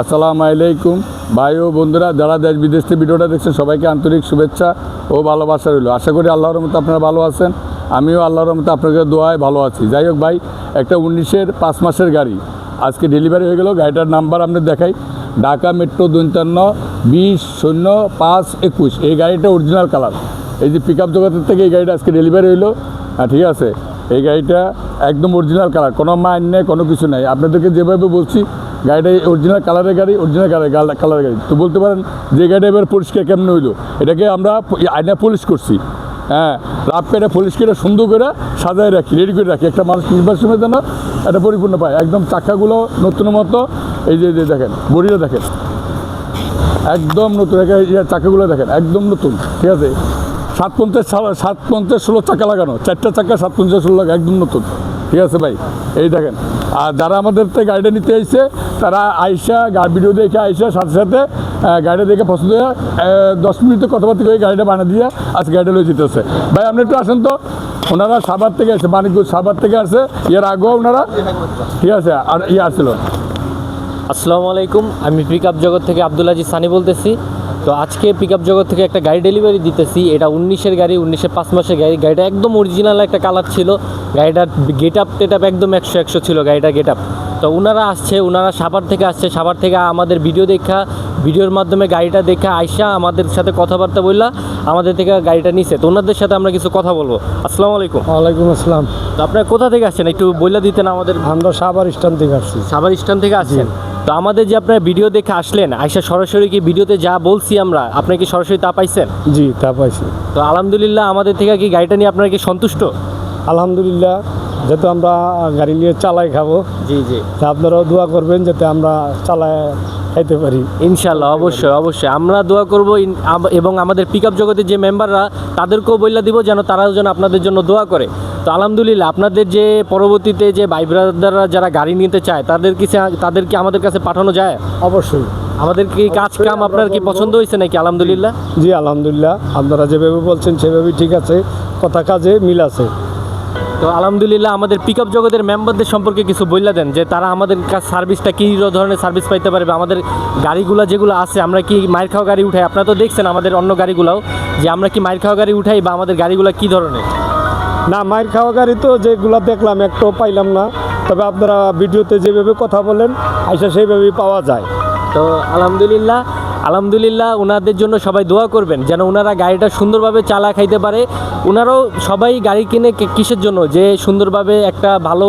আসসালামু আলাইকুম। ভাই ও বন্ধুরা, যারা দেশ বিদেশ থেকে ভিডিওটা দেখছেন, সবাইকে আন্তরিক শুভেচ্ছা ও ভালোবাসা রইল। আশা করি আল্লাহর মতো আপনারা ভালো আছেন। আমিও আল্লাহর মতো আপনাকে দোয়ায় ভালো আছি। যাই হোক ভাই, একটা উনিশের পাঁচ মাসের গাড়ি। আজকে ডেলিভারি হয়ে গেল, গাড়িটার নাম্বার আপনি দেখাই। ঢাকা মেট্রো দৈন্তান্ন বিশ শূন্য পাঁচ একুশ। এই গাড়িটা অরিজিনাল কালার এই যে পিক আপ জগতের থেকে এই গাড়িটা আজকে ডেলিভারি হইল। ঠিক আছে? এই গাড়িটা একদম অরিজিনাল কালার কোনো মাইন নেই, কোনো কিছু নেই। আপনাদেরকে যেভাবে বলছি গাড়িটা অরিজিনাল কালারের গাড়ি অরিজিনাল কালার কালারের গাড়ি। তো বলতে পারেন যে গাড়িটা এবার পরিষ্কার কেমন হইল? এটাকে আমরা আয়না পলিশ করছি। হ্যাঁ রাত পেটে পলিশ করে সুন্দর করে সাজায় রাখি রেডি করে রাখি। একটা মানুষ কিনবার সময় যেন এটা পরিপূর্ণ পায়। একদম চাকাগুলো নতুন মতো, এই যে দেখেন, বডিটা দেখেন। একদম নতুন চাকাগুলো দেখেন, একদম নতুন, ঠিক আছে? সাত পঞ্চাশ সাত পঞ্চাশ ষোলো চাকা লাগানো, চারটা চাকা সাত পঞ্চাশ ষোলো লাগা একদম নতুন। ঠিক আছে ভাই? এই দেখেন, আর যারা আমাদের থেকে গাড়িটা নিতে এসছে, তারা আইসা ভিডিও দেখে আইসা সাথে সাথে গাড়িটা দেখে পছন্দ হয়ে দশ মিনিটে কথাবার্তা করে গাড়িটা বানিয়ে দিয়ে আজ গাড়িটা লয়ে যেতেছে ভাই, আপনি একটু আসেন তো। ওনারা সাবার থেকে আসে মানিকগঞ্জ সাবার থেকে আসে। এর আগেও ওনারা, ঠিক আছে, আর ইয়ে আসছিল। আসসালামু আলাইকুম আমি পিক আপ জগৎ থেকে আব্দুল আজিজ সানি বলতেছি। তো আজকে পিক আপ জগৎ থেকে একটা গাড়ি ডেলিভারি দিতেছি। এটা উনিশের গাড়ি উনিশের পাঁচ মাসের গাড়ি। গাড়িটা একদম অরিজিনাল একটা কালার ছিল। গাড়িটার গেট আপ টেট আপ একদম একশো একশো ছিল গাড়িটা গেট আপ তো ওনারা আসছে ওনারা সাভার থেকে আসছে। সাভার থেকে আমাদের ভিডিও দেখা ভিডিওর মাধ্যমে গাড়িটা দেখা। আইসা আমাদের সাথে কথাবার্তা বললা আমাদের থেকে গাড়িটা নিছে। তো ওনাদের সাথে আমরা কিছু কথা বলব। আসসালামু আলাইকুম। ওয়ালাইকুম আসসালাম। তো আপনারা কোথা থেকে আসছেন? একটু বইলা দিতেন আমাদের আমরা সাবার স্ট্যান্ড থেকে আসছি। সাভার স্ট্যান্ড থেকে আসছেন। তো আমাদের যে আপনার ভিডিও দেখে আসলেন আইসা সরাসরি কি ভিডিওতে যা বলছি আমরা আপনি কি সরাসরি তা পাইছেন? জি তা পাইছি। তো আলহামদুলিল্লাহ আমাদের থেকে কি গাড়িটা নিয়ে আপনারা কি সন্তুষ্ট? আলহামদুলিল্লাহ যেহেতু আমরা গাড়ি নিয়ে চালাই খাব জি জি। তা আপনারাও দোয়া করবেন যাতে আমরা চালায় খাইতে পারি। ইনশাল্লাহ অবশ্যই অবশ্যই। আমরা দোয়া করব এবং আমাদের পিক আপ জগতের যে মেম্বাররা তাদেরকেও বইলা দিব যেন তারাও যেন আপনাদের জন্য দোয়া করে। তো আলহামদুলিল্লাহ আপনাদের যে পরবর্তীতে যে ভাই ব্রাদাররা যারা গাড়ি নিতে চায় তাদের কি তাদেরকে আমাদের কাছে পাঠানো যায়? অবশ্যই। আমাদের কি কাজ কাম আপনার কি পছন্দ হয়েছে নাকি আলহামদুলিল্লাহ? জি আলহামদুলিল্লাহ। আপনারা যেভাবে বলছেন সেভাবেই ঠিক আছে। কথা কাজে মিল আছে। তো আলহামদুলিল্লাহ আমাদের পিক আপ জগতের মেম্বারদের সম্পর্কে কিছু বললে দেন যে তারা আমাদের কাছে সার্ভিসটা কী ধরনের সার্ভিস পাইতে পারবে আমাদের গাড়িগুলো যেগুলো আছে আমরা কি মায়ের খাওয়া গাড়ি উঠাই? আপনারা তো দেখছেন আমাদের অন্য গাড়িগুলোও যে আমরা কি মায়ের খাওয়া গাড়ি উঠাই বা আমাদের গাড়িগুলো কী ধরনের? না, মায়ের খাওয়া গাড়ি তো যেগুলা দেখলাম, একটাও পাইলাম না। তবে আপনারা ভিডিওতে যেভাবে কথা বলেন, আইসা সেইভাবেই পাওয়া যায়। তো আলহামদুলিল্লাহ আলহামদুলিল্লাহ ওনাদের জন্য সবাই দোয়া করবেন, যেন ওনারা গাড়িটা সুন্দরভাবে চালা খাইতে পারে। ওনারাও সবাই গাড়ি কিনে কিসের জন্য? যে সুন্দরভাবে একটা ভালো,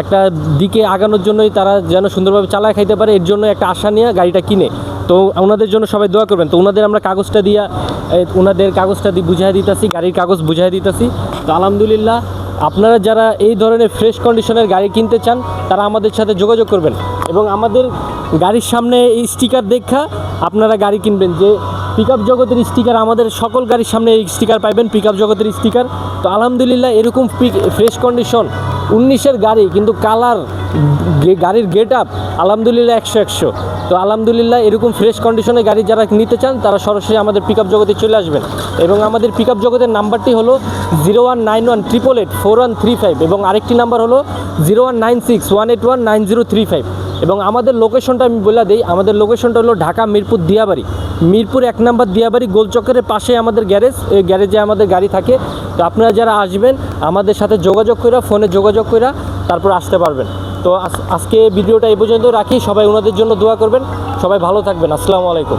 একটা দিকে আগানোর জন্যই তারা যেন সুন্দরভাবে চালা খাইতে পারে, এর জন্য একটা আশা নিয়ে গাড়িটা কিনে। তো ওনাদের জন্য সবাই দোয়া করবেন। তো ওনাদের আমরা কাগজটা দিয়া ওনাদের কাগজটা দিয়ে বুঝাই দিতেছি, গাড়ির কাগজ বুঝাই দিতেছি। তো আলহামদুলিল্লাহ, আপনারা যারা এই ধরনের ফ্রেশ কন্ডিশনের গাড়ি কিনতে চান, তারা আমাদের সাথে যোগাযোগ করবেন। এবং আমাদের গাড়ির সামনে এই স্টিকার দেখা, আপনারা গাড়ি কিনবেন। যে পিক জগতের স্টিকার আমাদের সকল গাড়ির সামনে এই স্টিকার পাইবেন পিক জগতের স্টিকার তো আলহামদুলিল্লাহ, এরকম পিক ফ্রেশ কন্ডিশন উনিশের গাড়ি, কিন্তু কালার গাড়ির গেট আপ আলহামদুলিল্লাহ একশো একশো। তো আলহামদুলিল্লাহ এরকম ফ্রেশ কন্ডিশনে গাড়ি যারা নিতে চান, তারা সরাসরি আমাদের পিক জগতে চলে আসবেন। এবং আমাদের পিক জগতের নাম্বারটি হলো zero one nine one triple eight four one three five এবং আরেকটি নাম্বার হলো zero one nine six one eight one nine zero three five এবং আমাদের লোকেশনটা আমি বলে দিই, আমাদের লোকেশনটা হলো ঢাকা মিরপুর দিয়াবাড়ি। মিরপুর এক নাম্বার দিয়াবাড়ি গোলচক্করের পাশে আমাদের গ্যারেজ এই গ্যারেজে আমাদের গাড়ি থাকে। তো আপনারা যারা আসবেন, আমাদের সাথে যোগাযোগ করে ফোনে যোগাযোগ করে তারপর আসতে পারবেন। তো আজ- আজকে ভিডিওটা এই পর্যন্ত রাখি। সবাই ওনাদের জন্য দোয়া করবেন। সবাই ভালো থাকবেন। আসসালামু আলাইকুম।